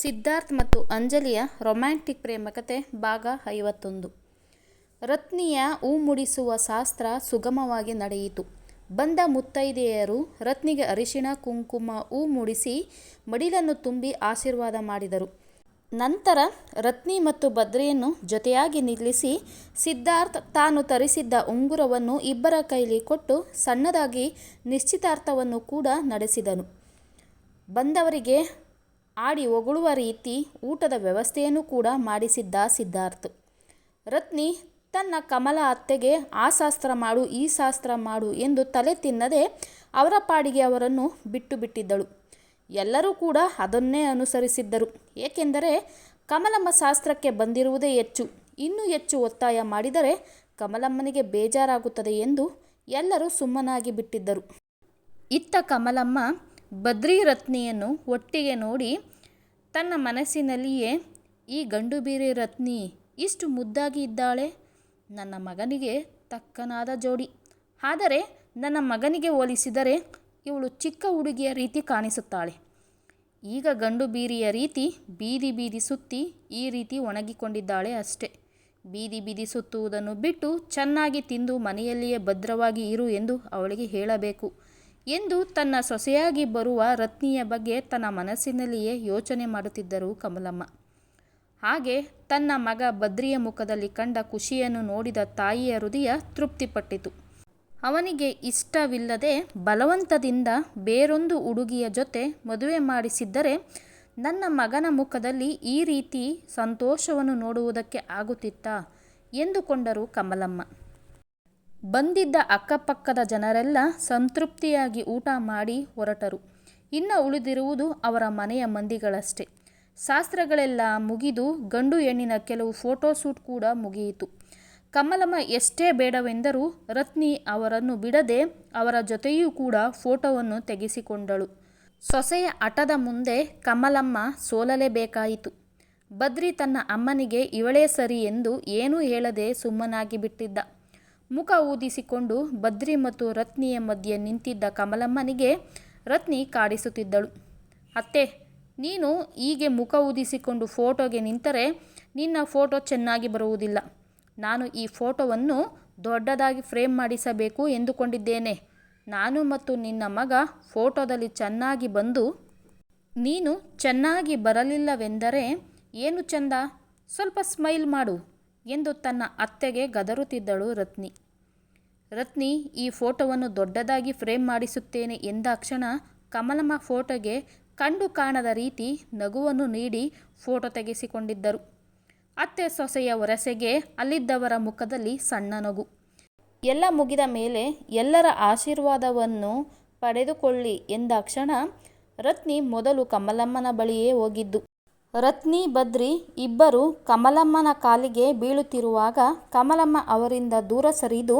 ಸಿದ್ಧಾರ್ಥ್ ಮತ್ತು ಅಂಜಲಿಯ ರೊಮ್ಯಾಂಟಿಕ್ ಪ್ರೇಮಕತೆ ಭಾಗ ಐವತ್ತೊಂದು ರತ್ನಿಯ ಹೂ ಮುಡಿಸುವ ಶಾಸ್ತ್ರ ಸುಗಮವಾಗಿ ನಡೆಯಿತು. ಬಂದ ಮುತ್ತೈದೆಯರು ರತ್ನಿಗೆ ಅರಿಶಿಣ, ಕುಂಕುಮ, ಹೂ ಮುಡಿಸಿ ಮಡಿಲನ್ನು ತುಂಬಿ ಆಶೀರ್ವಾದ ಮಾಡಿದರು. ನಂತರ ರತ್ನಿ ಮತ್ತು ಭದ್ರೆಯನ್ನು ಜೊತೆಯಾಗಿ ನಿಲ್ಲಿಸಿ ಸಿದ್ಧಾರ್ಥ್ ತಾನು ತರಿಸಿದ್ದ ಉಂಗುರವನ್ನು ಇಬ್ಬರ ಕೈಲಿ ಕೊಟ್ಟು ಸಣ್ಣದಾಗಿ ನಿಶ್ಚಿತಾರ್ಥವನ್ನು ಕೂಡ ನಡೆಸಿದನು. ಬಂದವರಿಗೆ ಆಡಿ ಹೊಗಳುವ ರೀತಿ ಊಟದ ವ್ಯವಸ್ಥೆಯನ್ನು ಕೂಡ ಮಾಡಿಸಿದ್ದ ಸಿದ್ಧಾರ್ಥ್. ರತ್ನಿ, ತನ್ನ ಕಮಲ ಅತ್ತೆಗೆ ಆ ಶಾಸ್ತ್ರ ಮಾಡು, ಈ ಶಾಸ್ತ್ರ ಮಾಡು ಎಂದು ತಲೆ ತಿನ್ನದೆ ಅವರ ಪಾಡಿಗೆ ಅವರನ್ನು ಬಿಟ್ಟು ಬಿಟ್ಟಿದ್ದಳು. ಎಲ್ಲರೂ ಕೂಡ ಅದನ್ನೇ ಅನುಸರಿಸಿದ್ದರು. ಏಕೆಂದರೆ ಕಮಲಮ್ಮ ಶಾಸ್ತ್ರಕ್ಕೆ ಬಂದಿರುವುದೇ ಹೆಚ್ಚು. ಇನ್ನೂ ಹೆಚ್ಚು ಒತ್ತಾಯ ಮಾಡಿದರೆ ಕಮಲಮ್ಮನಿಗೆ ಬೇಜಾರಾಗುತ್ತದೆ ಎಂದು ಎಲ್ಲರೂ ಸುಮ್ಮನಾಗಿ ಬಿಟ್ಟಿದ್ದರು. ಇತ್ತ ಕಮಲಮ್ಮ ಬದ್ರಿ ರತ್ನಿಯನ್ನು ಒಟ್ಟಿಗೆ ನೋಡಿ ತನ್ನ ಮನಸ್ಸಿನಲ್ಲಿಯೇ, ಈ ಗಂಡುಬೀರಿ ರತ್ನಿ ಇಷ್ಟು ಮುದ್ದಾಗಿ ಇದ್ದಾಳೆ. ನನ್ನ ಮಗನಿಗೆ ತಕ್ಕನಾದ ಜೋಡಿ. ಆದರೆ ನನ್ನ ಮಗನಿಗೆ ಹೋಲಿಸಿದರೆ ಇವಳು ಚಿಕ್ಕ ಹುಡುಗಿಯ ರೀತಿ ಕಾಣಿಸುತ್ತಾಳೆ. ಈಗ ಗಂಡು ಬೀರಿಯ ರೀತಿ ಬೀದಿ ಬೀದಿ ಸುತ್ತಿ ಈ ರೀತಿ ಒಣಗಿಕೊಂಡಿದ್ದಾಳೆ ಅಷ್ಟೆ. ಬೀದಿ ಬೀದಿ ಸುತ್ತುವುದನ್ನು ಬಿಟ್ಟು ಚೆನ್ನಾಗಿ ತಿಂದು ಮನೆಯಲ್ಲಿಯೇ ಭದ್ರವಾಗಿ ಇರು ಎಂದು ಅವಳಿಗೆ ಹೇಳಬೇಕು ಎಂದು ತನ್ನ ಸೊಸೆಯಾಗಿ ಬರುವ ರತ್ನಿಯ ಬಗ್ಗೆ ತನ್ನ ಮನಸ್ಸಿನಲ್ಲಿಯೇ ಯೋಚನೆ ಮಾಡುತ್ತಿದ್ದರು ಕಮಲಮ್ಮ. ಹಾಗೆ ತನ್ನ ಮಗ ಬದ್ರಿಯ ಮುಖದಲ್ಲಿ ಕಂಡ ಖುಷಿಯನ್ನು ನೋಡಿದ ತಾಯಿಯ ಹೃದಯ ತೃಪ್ತಿಪಟ್ಟಿತು. ಅವನಿಗೆ ಇಷ್ಟವಿಲ್ಲದೆ ಬಲವಂತದಿಂದ ಬೇರೊಂದು ಹುಡುಗಿಯ ಜೊತೆ ಮದುವೆ ಮಾಡಿಸಿದ್ದರೆ ನನ್ನ ಮಗನ ಮುಖದಲ್ಲಿ ಈ ರೀತಿ ಸಂತೋಷವನ್ನು ನೋಡುವುದಕ್ಕೆ ಆಗುತ್ತಿತ್ತಾ ಎಂದುಕೊಂಡರು ಕಮಲಮ್ಮ. ಬಂದಿದ್ದ ಅಕ್ಕಪಕ್ಕದ ಜನರೆಲ್ಲ ಸಂತೃಪ್ತಿಯಾಗಿ ಊಟ ಮಾಡಿ ಹೊರಟರು. ಇನ್ನು ಉಳಿದಿರುವುದು ಅವರ ಮನೆಯ ಮಂದಿಗಳಷ್ಟೇ ಶಾಸ್ತ್ರಗಳೆಲ್ಲ ಮುಗಿದು ಗಂಡು ಹೆಣ್ಣಿನ ಕೆಲವು ಫೋಟೋಶೂಟ್ ಕೂಡ ಮುಗಿಯಿತು. ಕಮಲಮ್ಮ ಎಷ್ಟೇ ಬೇಡವೆಂದರೂ ರತ್ನಿ ಅವರನ್ನು ಬಿಡದೆ ಅವರ ಜೊತೆಯೂ ಕೂಡ ಫೋಟೋವನ್ನು ತೆಗೆಸಿಕೊಂಡಳು. ಸೊಸೆಯ ಹಠದ ಮುಂದೆ ಕಮಲಮ್ಮ ಸೋಲಲೇಬೇಕಾಯಿತು. ಬದ್ರಿ ತನ್ನ ಅಮ್ಮನಿಗೆ ಇವಳೇ ಸರಿ ಎಂದು ಏನೂ ಹೇಳದೆ ಸುಮ್ಮನಾಗಿ ಬಿಟ್ಟಿದ್ದ. ಮುಖ ಊದಿಸಿಕೊಂಡು ಬದ್ರಿ ಮತ್ತು ರತ್ನಿಯ ಮಧ್ಯೆ ನಿಂತಿದ್ದ ಕಮಲಮ್ಮನಿಗೆ ರತ್ನಿ ಕಾಡಿಸುತ್ತಿದ್ದಳು. ಅತ್ತೆ, ನೀನು ಹೀಗೆ ಮುಖ ಊದಿಸಿಕೊಂಡು ಫೋಟೋಗೆ ನಿಂತರೆ ನಿನ್ನ ಫೋಟೋ ಚೆನ್ನಾಗಿ ಬರುವುದಿಲ್ಲ. ನಾನು ಈ ಫೋಟೋವನ್ನು ದೊಡ್ಡದಾಗಿ ಫ್ರೇಮ್ ಮಾಡಿಸಬೇಕು ಎಂದುಕೊಂಡಿದ್ದೇನೆ. ನಾನು ಮತ್ತು ನಿನ್ನ ಮಗ ಫೋಟೋದಲ್ಲಿ ಚೆನ್ನಾಗಿ ಬಂದು ನೀನು ಚೆನ್ನಾಗಿ ಬರಲಿಲ್ಲವೆಂದರೆ ಏನು ಚಂದ ಸ್ವಲ್ಪ ಸ್ಮೈಲ್ ಮಾಡು ಎಂದು ತನ್ನ ಅತ್ತೆಗೆ ಗದರುತ್ತಿದ್ದಳು ರತ್ನಿ. ರತ್ನಿ, ಈ ಫೋಟೋವನ್ನು ದೊಡ್ಡದಾಗಿ ಫ್ರೇಮ್ ಮಾಡಿಸುತ್ತೇನೆ ಎಂದಾಕ್ಷಣ ಕಮಲಮ್ಮ ಫೋಟೋಗೆ ಕಂಡು ಕಾಣದ ರೀತಿ ನಗುವನ್ನು ನೀಡಿ ಫೋಟೋ ತೆಗೆಸಿಕೊಂಡಿದ್ದರು. ಅತ್ತೆ ಸೊಸೆಯ ವರಸೆಗೆ ಅಲ್ಲಿದ್ದವರ ಮುಖದಲ್ಲಿ ಸಣ್ಣ ನಗು. ಎಲ್ಲ ಮುಗಿದ ಮೇಲೆ ಎಲ್ಲರ ಆಶೀರ್ವಾದವನ್ನು ಪಡೆದುಕೊಳ್ಳಿ ಎಂದಾಕ್ಷಣ ರತ್ನಿ ಮೊದಲು ಕಮಲಮ್ಮನ ಬಳಿಯೇ ಹೋಗಿದ್ದು. ರತ್ನಿ, ಬದ್ರಿ ಇಬ್ಬರು ಕಮಲಮ್ಮನ ಕಾಲಿಗೆ ಬೀಳುತ್ತಿರುವಾಗ ಕಮಲಮ್ಮ ಅವರಿಂದ ದೂರ ಸರಿದು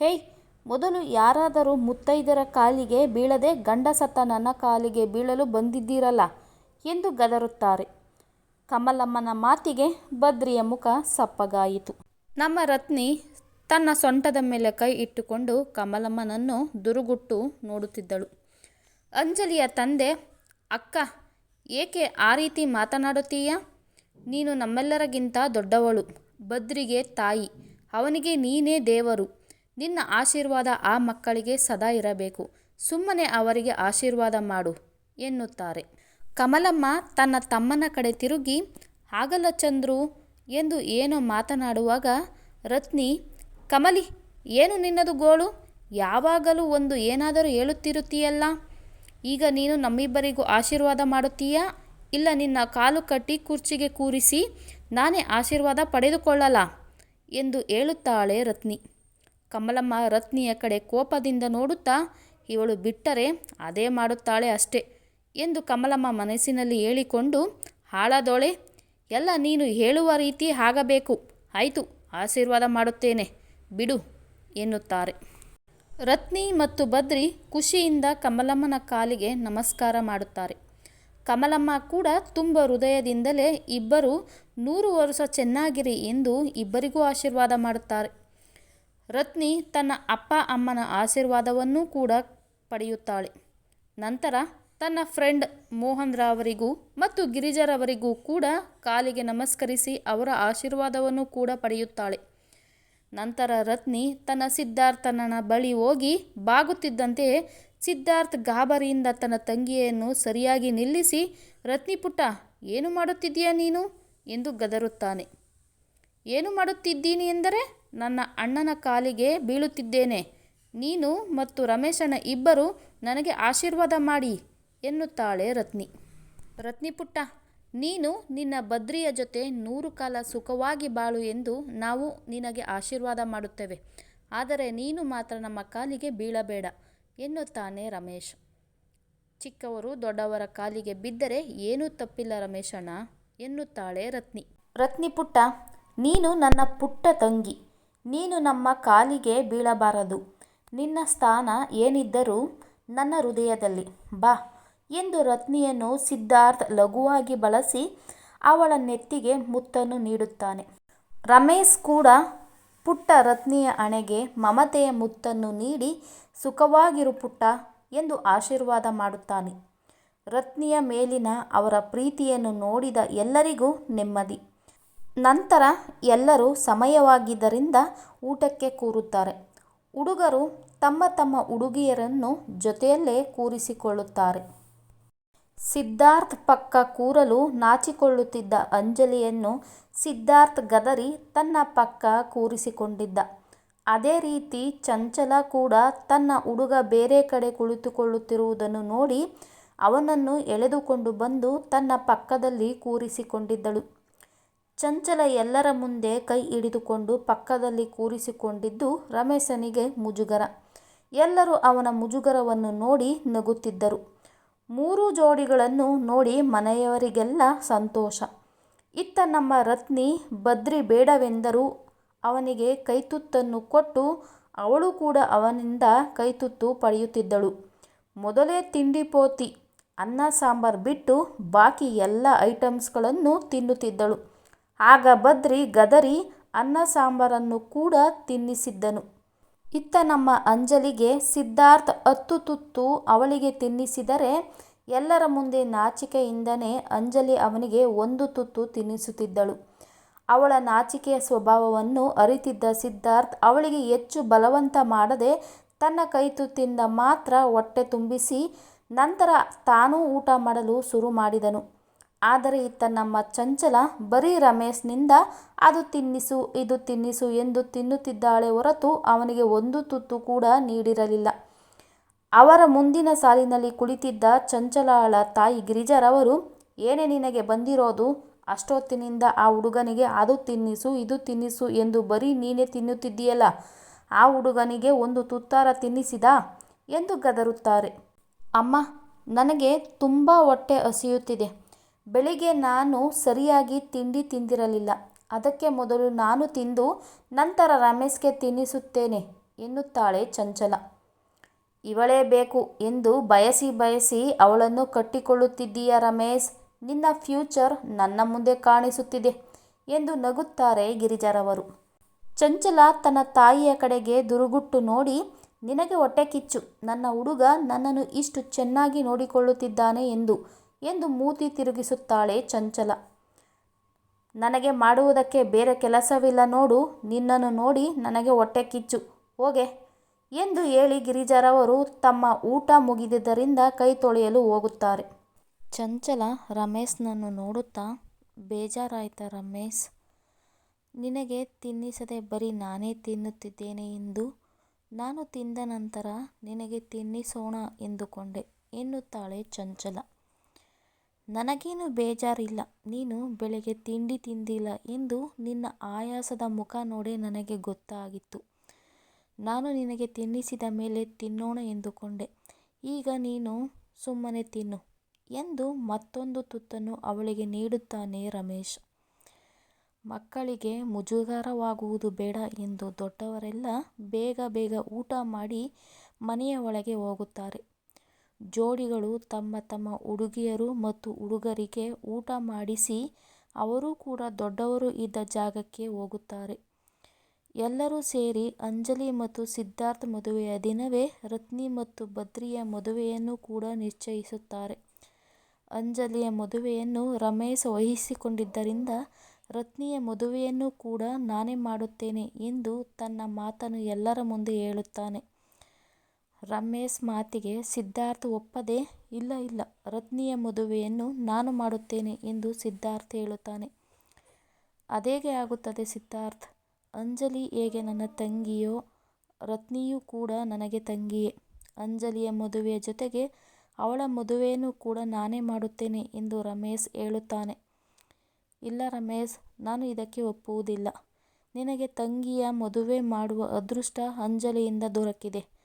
ಹೇಯ್ ಮೊದಲು ಯಾರಾದರೂ ಮುತ್ತೈದರ ಕಾಲಿಗೆ ಬೀಳದೆ ಗಂಡ ಸತ್ತ ನನ್ನ ಕಾಲಿಗೆ ಬೀಳಲು ಬಂದಿದ್ದೀರಲ್ಲ ಎಂದು ಗದರುತ್ತಾರೆ. ಕಮಲಮ್ಮನ ಮಾತಿಗೆ ಬದ್ರಿಯ ಮುಖ ಸಪ್ಪಗಾಯಿತು. ನಮ್ಮ ರತ್ನಿ ತನ್ನ ಸೊಂಟದ ಮೇಲೆ ಕೈ ಇಟ್ಟುಕೊಂಡು ಕಮಲಮ್ಮನನ್ನು ದುರುಗುಟ್ಟು ನೋಡುತ್ತಿದ್ದಳು. ಅಂಜಲಿಯ ತಂದೆ, ಅಕ್ಕ ಏಕೆ ಆ ರೀತಿ ಮಾತನಾಡುತ್ತೀಯ. ನೀನು ನಮ್ಮೆಲ್ಲರಿಗಿಂತ ದೊಡ್ಡವಳು. ಬದ್ರಿಗೆ ತಾಯಿ. ಅವನಿಗೆ ನೀನೇ ದೇವರು. ನಿನ್ನ ಆಶೀರ್ವಾದ ಆ ಮಕ್ಕಳಿಗೆ ಸದಾ ಇರಬೇಕು. ಸುಮ್ಮನೆ ಅವರಿಗೆ ಆಶೀರ್ವಾದ ಮಾಡು, ಎನ್ನುತ್ತಾರೆ. ಕಮಲಮ್ಮ ತನ್ನ ತಮ್ಮನ ಕಡೆ ತಿರುಗಿ ಆಗಲ್ಲ ಚಂದ್ರು ಎಂದು ಏನೋ ಮಾತನಾಡುವಾಗ ರತ್ನಿ, ಕಮಲಿ, ಏನು ನಿನ್ನದು ಗೋಳು. ಯಾವಾಗಲೂ ಒಂದು ಏನಾದರೂ ಹೇಳುತ್ತಿರುತ್ತೀಯಲ್ಲ. ಈಗ ನೀನು ನಮ್ಮಿಬ್ಬರಿಗೂ ಆಶೀರ್ವಾದ ಮಾಡುತ್ತೀಯಾ ಇಲ್ಲ, ನಿನ್ನ ಕಾಲು ಕಟ್ಟಿ ಕುರ್ಚಿಗೆ ಕೂರಿಸಿ ನಾನೇ ಆಶೀರ್ವಾದ ಪಡೆದುಕೊಳ್ಳಲಾ ಎಂದು ಹೇಳುತ್ತಾಳೆ ರತ್ನಿ. ಕಮಲಮ್ಮ ರತ್ನಿಯ ಕಡೆ ಕೋಪದಿಂದ ನೋಡುತ್ತಾ, ಇವಳು ಬಿಟ್ಟರೆ ಅದೇ ಮಾಡುತ್ತಾಳೆ ಅಷ್ಟೆ ಎಂದು ಕಮಲಮ್ಮ ಮನಸ್ಸಿನಲ್ಲಿ ಹೇಳಿಕೊಂಡು, ಹಾಳಾದೋಳೆ, ಎಲ್ಲ ನೀನು ಹೇಳುವ ರೀತಿ ಆಗಬೇಕು ಆಯಿತು, ಆಶೀರ್ವಾದ ಮಾಡುತ್ತೇನೆ, ಬಿಡು ಎನ್ನುತ್ತಾರೆ. ರತ್ನಿ ಮತ್ತು ಬದ್ರಿ ಖುಷಿಯಿಂದ ಕಮಲಮ್ಮನ ಕಾಲಿಗೆ ನಮಸ್ಕಾರ ಮಾಡುತ್ತಾರೆ. ಕಮಲಮ್ಮ ಕೂಡ ತುಂಬ ಹೃದಯದಿಂದಲೇ ಇಬ್ಬರು ನೂರು ವರ್ಷ ಚೆನ್ನಾಗಿರಿ ಎಂದು ಇಬ್ಬರಿಗೂ ಆಶೀರ್ವಾದ ಮಾಡುತ್ತಾರೆ. ರತ್ನಿ ತನ್ನ ಅಪ್ಪ ಅಮ್ಮನ ಆಶೀರ್ವಾದವನ್ನೂ ಕೂಡ ಪಡೆಯುತ್ತಾಳೆ. ನಂತರ ತನ್ನ ಫ್ರೆಂಡ್ ಮೋಹನ್ ರಾವರಿಗೂ ಮತ್ತು ಗಿರಿಜರವರಿಗೂ ಕೂಡ ಕಾಲಿಗೆ ನಮಸ್ಕರಿಸಿ ಅವರ ಆಶೀರ್ವಾದವನ್ನು ಕೂಡ ಪಡೆಯುತ್ತಾಳೆ ನಂತರ ರತ್ನಿ ತನ್ನ ಸಿದ್ಧಾರ್ಥನ ಬಳಿ ಹೋಗಿ ಬಾಗುತ್ತಿದ್ದಂತೆ ಸಿದ್ಧಾರ್ಥ್ ಗಾಬರಿಯಿಂದ ತನ್ನ ತಂಗಿಯನ್ನು ಸರಿಯಾಗಿ ನಿಲ್ಲಿಸಿ, ರತ್ನಿ ಪುಟ್ಟ, ಏನು ಮಾಡುತ್ತಿದ್ದೀಯಾ ನೀನು? ಎಂದು ಗದರುತ್ತಾನೆ. ಏನು ಮಾಡುತ್ತಿದ್ದೀನಿ ಎಂದರೆ, ನನ್ನ ಅಣ್ಣನ ಕಾಲಿಗೆ ಬೀಳುತ್ತಿದ್ದೇನೆ. ನೀನು ಮತ್ತು ರಮೇಶನ ಇಬ್ಬರು ನನಗೆ ಆಶೀರ್ವಾದ ಮಾಡಿ ಎನ್ನುತ್ತಾಳೆ ರತ್ನಿ. ರತ್ನಿ ಪುಟ್ಟ ನೀನು ನಿನ್ನ ಬದ್ರಿಯ ಜೊತೆ ನೂರು ಕಾಲ ಸುಖವಾಗಿ ಬಾಳು ಎಂದು ನಾವು ನಿನಗೆ ಆಶೀರ್ವಾದ ಮಾಡುತ್ತೇವೆ. ಆದರೆ ನೀನು ಮಾತ್ರ ನಮ್ಮ ಕಾಲಿಗೆ ಬೀಳಬೇಡ, ಎನ್ನುತ್ತಾನೆ ರಮೇಶ್. ಚಿಕ್ಕವರು ದೊಡ್ಡವರ ಕಾಲಿಗೆ ಬಿದ್ದರೆ ಏನೂ ತಪ್ಪಿಲ್ಲ ರಮೇಶಣ್ಣ, ಎನ್ನುತ್ತಾಳೆ ರತ್ನಿ. ರತ್ನಿ ಪುಟ್ಟ, ನೀನು ನನ್ನ ಪುಟ್ಟ ತಂಗಿ. ನೀನು ನಮ್ಮ ಕಾಲಿಗೆ ಬೀಳಬಾರದು. ನಿನ್ನ ಸ್ಥಾನ ಏನಿದ್ದರೂ ನನ್ನ ಹೃದಯದಲ್ಲಿ. ಬಾ. ಎಂದು ರತ್ನಿಯನ್ನು ಸಿದ್ಧಾರ್ಥ್ ಲಘುವಾಗಿ ಬಳಸಿ ಅವಳ ನೆತ್ತಿಗೆ ಮುತ್ತನ್ನು ನೀಡುತ್ತಾನೆ. ರಮೇಶ್ ಕೂಡ ಪುಟ್ಟ ರತ್ನಿಯ ಹಣೆಗೆ ಮಮತೆಯ ಮುತ್ತನ್ನು ನೀಡಿ, ಸುಖವಾಗಿರು ಪುಟ್ಟ ಎಂದು ಆಶೀರ್ವಾದ ಮಾಡುತ್ತಾನೆ. ರತ್ನಿಯ ಮೇಲಿನ ಅವರ ಪ್ರೀತಿಯನ್ನು ನೋಡಿದ ಎಲ್ಲರಿಗೂ ನೆಮ್ಮದಿ. ನಂತರ ಎಲ್ಲರೂ ಸಮಯವಾಗಿದ್ದರಿಂದ ಊಟಕ್ಕೆ ಕೂರುತ್ತಾರೆ. ಹುಡುಗರು ತಮ್ಮ ತಮ್ಮ ಹುಡುಗಿಯರನ್ನು ಜೊತೆಯಲ್ಲೇ ಕೂರಿಸಿಕೊಳ್ಳುತ್ತಾರೆ. ಸಿದ್ಧಾರ್ಥ್ ಪಕ್ಕ ಕೂರಲು ನಾಚಿಕೊಳ್ಳುತ್ತಿದ್ದ ಅಂಜಲಿಯನ್ನು ಸಿದ್ಧಾರ್ಥ್ ಗದರಿ ತನ್ನ ಪಕ್ಕ ಕೂರಿಸಿಕೊಂಡಿದ್ದ. ಅದೇ ರೀತಿ ಚಂಚಲ ಕೂಡ ತನ್ನ ಹುಡುಗ ಬೇರೆ ಕಡೆ ಕುಳಿತುಕೊಳ್ಳುತ್ತಿರುವುದನ್ನು ನೋಡಿ ಅವನನ್ನು ಎಳೆದುಕೊಂಡು ಬಂದು ತನ್ನ ಪಕ್ಕದಲ್ಲಿ ಕೂರಿಸಿಕೊಂಡಿದ್ದಳು. ಚಂಚಲ ಎಲ್ಲರ ಮುಂದೆ ಕೈ ಹಿಡಿದುಕೊಂಡು ಪಕ್ಕದಲ್ಲಿ ಕೂರಿಸಿಕೊಂಡಿದ್ದು ರಮೇಶನಿಗೆ ಮುಜುಗರ. ಎಲ್ಲರೂ ಅವನ ಮುಜುಗರವನ್ನು ನೋಡಿ ನಗುತ್ತಿದ್ದರು. ಮೂರು ಜೋಡಿಗಳನ್ನು ನೋಡಿ ಮನೆಯವರಿಗೆಲ್ಲ ಸಂತೋಷ. ಇತ್ತ ನಮ್ಮ ರತ್ನಿ ಬದ್ರಿ ಬೇಡವೆಂದರೂ ಅವನಿಗೆ ಕೈತುತ್ತನ್ನು ಕೊಟ್ಟು ಅವಳು ಕೂಡ ಅವನಿಂದ ಕೈತುತ್ತು ಪಡೆಯುತ್ತಿದ್ದಳು. ಮೊದಲೇ ತಿಂಡಿ ಪೋತಿ, ಅನ್ನ ಸಾಂಬಾರು ಬಿಟ್ಟು ಬಾಕಿ ಎಲ್ಲ ಐಟಮ್ಸ್ಗಳನ್ನು ತಿನ್ನುತ್ತಿದ್ದಳು. ಆಗ ಬದ್ರಿ ಗದರಿ ಅನ್ನ ಸಾಂಬಾರನ್ನು ಕೂಡ ತಿನ್ನಿಸಿದ್ದನು. ಇತ್ತ ನಮ್ಮ ಅಂಜಲಿಗೆ ಸಿದ್ಧಾರ್ಥ್ ಹತ್ತು ತುತ್ತು ಅವಳಿಗೆ ತಿನ್ನಿಸಿದರೆ ಎಲ್ಲರ ಮುಂದೆ ನಾಚಿಕೆಯಿಂದನೇ ಅಂಜಲಿ ಅವನಿಗೆ ಒಂದು ತುತ್ತು ತಿನ್ನಿಸುತ್ತಿದ್ದಳು. ಅವಳ ನಾಚಿಕೆಯ ಸ್ವಭಾವವನ್ನು ಅರಿತಿದ್ದ ಸಿದ್ಧಾರ್ಥ್ ಅವಳಿಗೆ ಹೆಚ್ಚು ಬಲವಂತ ಮಾಡದೆ ತನ್ನ ಕೈತುತ್ತಿಂದ ಮಾತ್ರ ಹೊಟ್ಟೆ ತುಂಬಿಸಿ ನಂತರ ತಾನೂ ಊಟ ಮಾಡಲು ಶುರು ಮಾಡಿದನು. ಆದರೆ ಇತ್ತ ನಮ್ಮ ಚಂಚಲ, ಬರೀ ರಮೇಶ್ನಿಂದ ಅದು ತಿನ್ನಿಸು, ಇದು ತಿನ್ನಿಸು ಎಂದು ತಿನ್ನುತ್ತಿದ್ದಾಳೆ ಹೊರತು ಅವನಿಗೆ ಒಂದು ತುತ್ತು ಕೂಡ ನೀಡಿರಲಿಲ್ಲ. ಅವರ ಮುಂದಿನ ಸಾಲಿನಲ್ಲಿ ಕುಳಿತಿದ್ದ ಚಂಚಲಾಳ ತಾಯಿ ಗಿರಿಜಾರವರು, ಏನೇ ನಿನಗೆ ಬಂದಿರೋದು, ಅಷ್ಟೊತ್ತಿನಿಂದ ಆ ಹುಡುಗನಿಗೆ ಅದು ತಿನ್ನಿಸು, ಇದು ತಿನ್ನಿಸು ಎಂದು ಬರೀ ನೀನೇ ತಿನ್ನುತ್ತಿದ್ದೀಯಲ್ಲ, ಆ ಹುಡುಗನಿಗೆ ಒಂದು ತುತ್ತಾರ ತಿನ್ನಿಸಿದಾ? ಎಂದು ಗದರುತ್ತಾರೆ. ಅಮ್ಮ, ನನಗೆ ತುಂಬ ಹೊಟ್ಟೆ ಹಸಿಯುತ್ತಿದೆ. ಬೆಳಿಗ್ಗೆ ನಾನು ಸರಿಯಾಗಿ ತಿಂಡಿ ತಿಂದಿರಲಿಲ್ಲ. ಅದಕ್ಕೆ ಮೊದಲು ನಾನು ತಿಂದು ನಂತರ ರಮೇಶ್ಗೆ ತಿನ್ನಿಸುತ್ತೇನೆ ಎನ್ನುತ್ತಾಳೆ ಚಂಚಲ. ಇವಳೇ ಬೇಕು ಎಂದು ಬಯಸಿ ಬಯಸಿ ಅವಳನ್ನು ಕಟ್ಟಿಕೊಳ್ಳುತ್ತಿದ್ದೀಯ ರಮೇಶ್? ನಿನ್ನ ಫ್ಯೂಚರ್ ನನ್ನ ಮುಂದೆ ಕಾಣಿಸುತ್ತಿದೆ ಎಂದು ನಗುತ್ತಾರೆ ಗಿರಿಜರವರು. ಚಂಚಲ ತನ್ನ ತಾಯಿಯ ಕಡೆಗೆ ದುರುಗುಟ್ಟು ನೋಡಿ, ನಿನಗೆ ಹೊಟ್ಟೆ ಕಿಚ್ಚು. ನನ್ನ ಹುಡುಗ ನನ್ನನ್ನು ಇಷ್ಟು ಚೆನ್ನಾಗಿ ನೋಡಿಕೊಳ್ಳುತ್ತಿದ್ದಾನೆ ಎಂದು ಎಂದು ಮೂತಿ ತಿರುಗಿಸುತ್ತಾಳೆ ಚಂಚಲ. ನನಗೆ ಮಾಡುವುದಕ್ಕೆ ಬೇರೆ ಕೆಲಸವಿಲ್ಲ ನೋಡು, ನಿನ್ನನ್ನು ನೋಡಿ ನನಗೆ ಹೊಟ್ಟೆ ಕಿಚ್ಚು. ಹೋಗೆ ಎಂದು ಹೇಳಿ ಗಿರಿಜಾರವರು ತಮ್ಮ ಊಟ ಮುಗಿದಿದ್ದರಿಂದ ಕೈ ತೊಳೆಯಲು ಹೋಗುತ್ತಾರೆ. ಚಂಚಲ ರಮೇಶ್ನನ್ನು ನೋಡುತ್ತಾ, ಬೇಜಾರಾಯ್ತಾ ರಮೇಶ್, ನಿನಗೆ ತಿನ್ನಿಸದೆ ಬರೀ ನಾನೇ ತಿನ್ನುತ್ತಿದ್ದೇನೆ ಎಂದು. ನಾನು ತಿಂದ ನಂತರ ನಿನಗೆ ತಿನ್ನಿಸೋಣ ಎಂದುಕೊಂಡೆ ಎನ್ನುತ್ತಾಳೆ ಚಂಚಲ. ನನಗೇನು ಬೇಜಾರಿಲ್ಲ. ನೀನು ಬೆಳಗ್ಗೆ ತಿಂಡಿ ತಿಂದಿಲ್ಲ ಎಂದು ನಿನ್ನ ಆಯಾಸದ ಮುಖ ನೋಡಿ ನನಗೆ ಗೊತ್ತಾಗಿತ್ತು. ನಾನು ನಿನಗೆ ತಿನ್ನಿಸಿದ ಮೇಲೆ ತಿನ್ನೋಣ ಎಂದುಕೊಂಡೆ. ಈಗ ನೀನು ಸುಮ್ಮನೆ ತಿನ್ನು ಎಂದು ಮತ್ತೊಂದು ತುತ್ತನ್ನು ಅವಳಿಗೆ ನೀಡುತ್ತಾನೆ ರಮೇಶ್. ಮಕ್ಕಳಿಗೆ ಮುಜುಗರವಾಗುವುದು ಬೇಡ ಎಂದು ದೊಡ್ಡವರೆಲ್ಲ ಬೇಗ ಬೇಗ ಊಟ ಮಾಡಿ ಮನೆಯ ಒಳಗೆ ಹೋಗುತ್ತಾರೆ. ಜೋಡಿಗಳು ತಮ್ಮ ತಮ್ಮ ಹುಡುಗಿಯರು ಮತ್ತು ಹುಡುಗರಿಗೆ ಊಟ ಮಾಡಿಸಿ ಅವರು ಕೂಡ ದೊಡ್ಡವರು ಇದ್ದ ಜಾಗಕ್ಕೆ ಹೋಗುತ್ತಾರೆ ಎಲ್ಲರೂ ಸೇರಿ ಅಂಜಲಿ ಮತ್ತು ಸಿದ್ಧಾರ್ಥ್ ಮದುವೆಯ ದಿನವೇ ರತ್ನಿ ಮತ್ತು ಬದ್ರಿಯ ಮದುವೆಯನ್ನು ಕೂಡ ನಿಶ್ಚಯಿಸುತ್ತಾರೆ. ಅಂಜಲಿಯ ಮದುವೆಯನ್ನು ರಮೇಶ್ ವಹಿಸಿಕೊಂಡಿದ್ದರಿಂದ ರತ್ನಿಯ ಮದುವೆಯನ್ನು ಕೂಡ ನಾನೇ ಮಾಡುತ್ತೇನೆ ಎಂದು ತನ್ನ ಮಾತನ್ನು ಎಲ್ಲರ ಮುಂದೆ ಹೇಳುತ್ತಾನೆ. ರಮೇಶ್ ಮಾತಿಗೆ ಸಿದ್ಧಾರ್ಥ್ ಒಪ್ಪದೆ ಇಲ್ಲ ಇಲ್ಲ ರತ್ನಿಯ ಮದುವೆಯನ್ನು ನಾನು ಮಾಡುತ್ತೇನೆ ಎಂದು ಸಿದ್ಧಾರ್ಥ್ ಹೇಳುತ್ತಾನೆ. ಅದೇಗೆ ಆಗುತ್ತದೆ ಸಿದ್ಧಾರ್ಥ್, ಅಂಜಲಿ ಹೇಗೆ ನನ್ನ ತಂಗಿಯೋ ರತ್ನಿಯೂ ಕೂಡ ನನಗೆ ತಂಗಿಯೇ. ಅಂಜಲಿಯ ಮದುವೆಯ ಜೊತೆಗೆ ಅವಳ ಮದುವೆಯನ್ನು ಕೂಡ ನಾನೇ ಮಾಡುತ್ತೇನೆ ಎಂದು ರಮೇಶ್ ಹೇಳುತ್ತಾನೆ. ಇಲ್ಲ ರಮೇಶ್ ನಾನು ಇದಕ್ಕೆ ಒಪ್ಪುವುದಿಲ್ಲ. ನಿನಗೆ ತಂಗಿಯ ಮದುವೆ ಮಾಡುವ ಅದೃಷ್ಟ ಅಂಜಲಿಯಿಂದ ದೊರಕಿದೆ.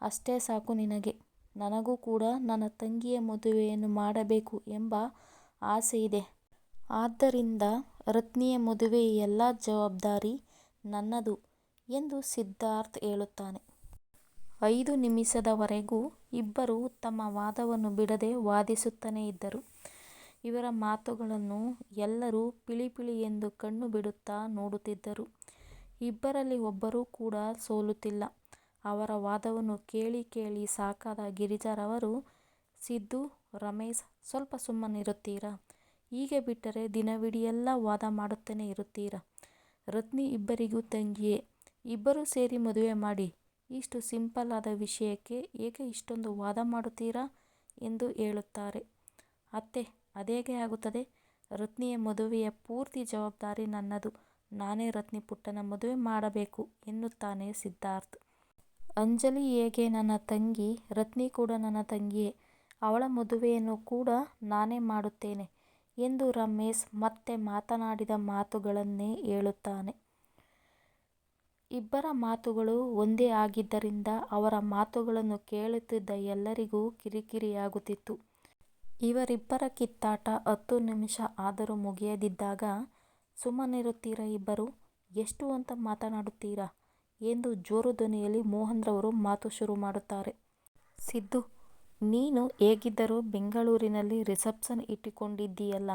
ಅಷ್ಟೇ ಸಾಕು ನಿನಗೆ. ನನಗೂ ಕೂಡ ನನ್ನ ತಂಗಿಯ ಮದುವೆಯನ್ನು ಮಾಡಬೇಕು ಎಂಬ ಆಸೆಯಿದೆ. ಆದ್ದರಿಂದ ರತ್ನಿಯ ಮದುವೆಯ ಎಲ್ಲ ಜವಾಬ್ದಾರಿ ನನ್ನದು ಎಂದು ಸಿದ್ಧಾರ್ಥ್ ಹೇಳುತ್ತಾನೆ. ಐದು ನಿಮಿಷದವರೆಗೂ ಇಬ್ಬರು ತಮ್ಮ ವಾದವನ್ನು ಬಿಡದೆ ವಾದಿಸುತ್ತಲೇ ಇದ್ದರು. ಇವರ ಮಾತುಗಳನ್ನು ಎಲ್ಲರೂ ಪಿಳಿ ಪಿಳಿ ಎಂದು ಕಣ್ಣು ಬಿಡುತ್ತಾ ನೋಡುತ್ತಿದ್ದರು. ಇಬ್ಬರಲ್ಲಿ ಒಬ್ಬರೂ ಕೂಡ ಸೋಲುತ್ತಿಲ್ಲ. ಅವರ ವಾದವನ್ನು ಕೇಳಿ ಕೇಳಿ ಸಾಕಾದ ಗಿರಿಜಾರವರು ಸಿದ್ದು, ರಮೇಶ್ ಸ್ವಲ್ಪ ಸುಮ್ಮನಿರುತ್ತೀರಾ, ಹೀಗೆ ಬಿಟ್ಟರೆ ದಿನವಿಡಿಯೆಲ್ಲ ವಾದ ಮಾಡುತ್ತಲೇ ಇರುತ್ತೀರಾ, ರತ್ನಿ ಇಬ್ಬರಿಗೂ ತಂಗಿಯೇ, ಇಬ್ಬರೂ ಸೇರಿ ಮದುವೆ ಮಾಡಿ, ಇಷ್ಟು ಸಿಂಪಲ್ ಆದ ವಿಷಯಕ್ಕೆ ಏಕೆ ಇಷ್ಟೊಂದು ವಾದ ಮಾಡುತ್ತೀರಾ? ಎಂದು ಹೇಳುತ್ತಾರೆ. ಅತ್ತೆ ಅದೇಗೆ ಆಗುತ್ತದೆ, ರತ್ನಿಯ ಮದುವೆಯ ಪೂರ್ತಿ ಜವಾಬ್ದಾರಿ ನನ್ನದು. ನಾನೇ ರತ್ನಿ ಪುಟ್ಟನ ಮದುವೆ ಮಾಡಬೇಕು ಎನ್ನುತ್ತಾನೆ ಸಿದ್ಧಾರ್ಥ್. ಅಂಜಲಿ ಹೇಗೆ ನನ್ನ ತಂಗಿ ರತ್ನಿ ಕೂಡ ನನ್ನ ತಂಗಿಯೇ, ಅವಳ ಮದುವೆಯನ್ನು ಕೂಡ ನಾನೇ ಮಾಡುತ್ತೇನೆ ಎಂದು ರಮೇಶ್ ಮತ್ತೆ ಮಾತನಾಡಿದ ಮಾತುಗಳನ್ನೇ ಹೇಳುತ್ತಾನೆ. ಇಬ್ಬರ ಮಾತುಗಳು ಒಂದೇ ಆಗಿದ್ದರಿಂದ ಅವರ ಮಾತುಗಳನ್ನು ಕೇಳುತ್ತಿದ್ದ ಎಲ್ಲರಿಗೂ ಕಿರಿಕಿರಿಯಾಗುತ್ತಿತ್ತು. ಇವರಿಬ್ಬರ ಕಿತ್ತಾಟ ಹತ್ತು ನಿಮಿಷ ಆದರೂ ಮುಗಿಯದಿದ್ದಾಗ ಸುಮ್ಮನಿರುತ್ತೀರಾ ಇಬ್ಬರು ಎಷ್ಟು ಅಂತ ಮಾತನಾಡುತ್ತೀರಾ ಎಂದು ಜೋರು ಧ್ವನಿಯಲ್ಲಿ ಮೋಹನ್ರವರು ಮಾತು ಶುರು ಮಾಡುತ್ತಾರೆ. ಸಿದ್ದು, ನೀನು ಹೇಗಿದ್ದರೂ ಬೆಂಗಳೂರಿನಲ್ಲಿ ರಿಸೆಪ್ಷನ್ ಇಟ್ಟುಕೊಂಡಿದ್ದೀಯಲ್ಲ,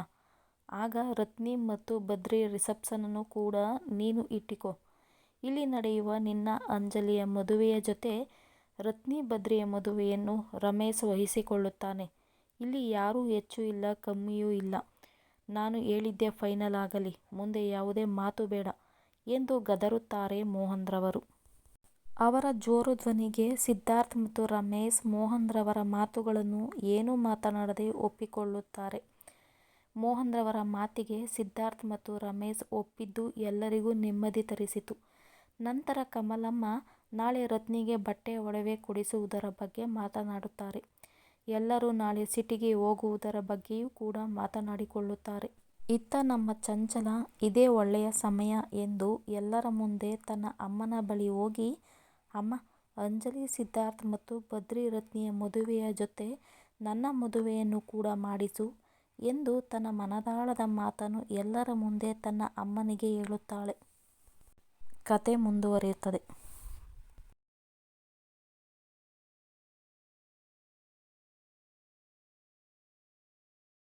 ಆಗ ರತ್ನಿ ಮತ್ತು ಬದ್ರಿ ರಿಸೆಪ್ಷನನ್ನು ಕೂಡ ನೀನು ಇಟ್ಟುಕೋ. ಇಲ್ಲಿ ನಡೆಯುವ ನಿನ್ನ ಅಂಜಲಿಯ ಮದುವೆಯ ಜೊತೆ ರತ್ನಿ ಬದ್ರಿಯ ಮದುವೆಯನ್ನು ರಮೇಶ್ ವಹಿಸಿಕೊಳ್ಳುತ್ತಾನೆ. ಇಲ್ಲಿ ಯಾರೂ ಹೆಚ್ಚು ಇಲ್ಲ ಕಮ್ಮಿಯೂ ಇಲ್ಲ. ನಾನು ಹೇಳಿದ್ದೆ ಫೈನಲ್ ಆಗಲಿ, ಮುಂದೆ ಯಾವುದೇ ಮಾತು ಬೇಡ ಎಂದು ಗದರುತ್ತಾರೆ ಮೋಹನ್ರವರು. ಅವರ ಜೋರು ಧ್ವನಿಗೆ ಸಿದ್ಧಾರ್ಥ್ ಮತ್ತು ರಮೇಶ್ ಮೋಹನ್ರವರ ಮಾತುಗಳನ್ನು ಏನೂ ಮಾತನಾಡದೆ ಒಪ್ಪಿಕೊಳ್ಳುತ್ತಾರೆ. ಮೋಹನ್ರವರ ಮಾತಿಗೆ ಸಿದ್ಧಾರ್ಥ್ ಮತ್ತು ರಮೇಶ್ ಒಪ್ಪಿದ್ದು ಎಲ್ಲರಿಗೂ ನೆಮ್ಮದಿ ತರಿಸಿತು. ನಂತರ ಕಮಲಮ್ಮ ನಾಳೆ ರತ್ನಿಗೆ ಬಟ್ಟೆ ಒಡವೆ ಕೊಡಿಸುವುದರ ಬಗ್ಗೆ ಮಾತನಾಡುತ್ತಾರೆ. ಎಲ್ಲರೂ ನಾಳೆ ಸಿಟಿಗೆ ಹೋಗುವುದರ ಬಗ್ಗೆಯೂ ಕೂಡ ಮಾತನಾಡಿಕೊಳ್ಳುತ್ತಾರೆ. ಇತ್ತ ನಮ್ಮ ಚಂಚಲ ಇದೇ ಒಳ್ಳೆಯ ಸಮಯ ಎಂದು ಎಲ್ಲರ ಮುಂದೆ ತನ್ನ ಅಮ್ಮನ ಬಳಿ ಹೋಗಿ, ಅಮ್ಮ, ಅಂಜಲಿ ಸಿದ್ಧಾರ್ಥ್ ಮತ್ತು ಭದ್ರಿ ರತ್ನಿಯ ಮದುವೆಯ ಜೊತೆ ನನ್ನ ಮದುವೆಯನ್ನು ಕೂಡ ಮಾಡಿಸು ಎಂದು ತನ್ನ ಮನದಾಳದ ಮಾತನ್ನು ಎಲ್ಲರ ಮುಂದೆ ತನ್ನ ಅಮ್ಮನಿಗೆ ಹೇಳುತ್ತಾಳೆ. ಕತೆ ಮುಂದುವರಿಯುತ್ತದೆ.